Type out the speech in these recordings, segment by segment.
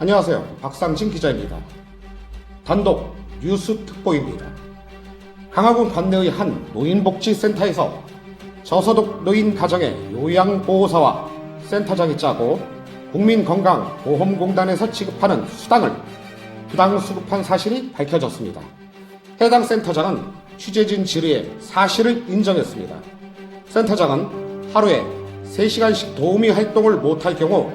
안녕하세요. 박상진 기자입니다. 단독 뉴스 특보입니다. 강화군 관내의 한 노인복지센터에서 저소득 노인 가정의 요양보호사와 센터장이 짜고 국민건강보험공단에서 지급하는 수당을 부당 수급한 사실이 밝혀졌습니다. 해당 센터장은 취재진 질의에 사실을 인정했습니다. 센터장은 하루에 3시간씩 도우미 활동을 못할 경우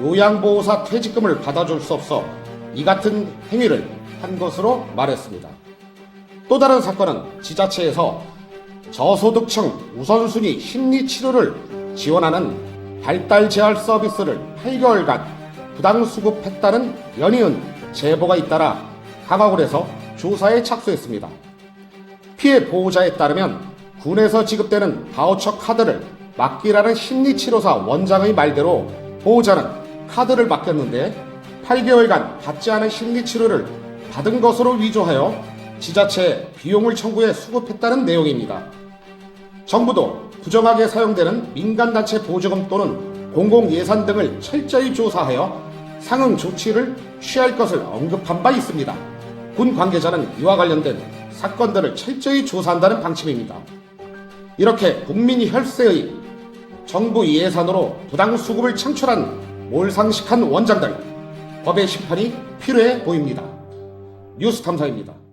요양보호사 퇴직금을 받아줄 수 없어 이 같은 행위를 한 것으로 말했습니다. 또 다른 사건은 지자체에서 저소득층 우선순위 심리치료를 지원하는 발달 재활 서비스를 8개월간 부당 수급했다는 연이은 제보가 잇따라 강화군에서 조사에 착수했습니다. 피해 보호자에 따르면 군에서 지급되는 바우처 카드를 맡기라는 심리치료사 원장의 말대로 보호자는 카드를 맡겼는데 8개월간 받지 않은 심리치료를 받은 것으로 위조하여 지자체에 비용을 청구해 수급했다는 내용입니다. 정부도 부정하게 사용되는 민간단체 보조금 또는 공공예산 등을 철저히 조사하여 상응 조치를 취할 것을 언급한 바 있습니다. 군 관계자는 이와 관련된 사건들을 철저히 조사한다는 방침입니다. 이렇게 국민 혈세의 정부 예산으로 부당 수급을 창출한 몰상식한 원장들 법의 심판이 필요해 보입니다. 뉴스 탐사입니다.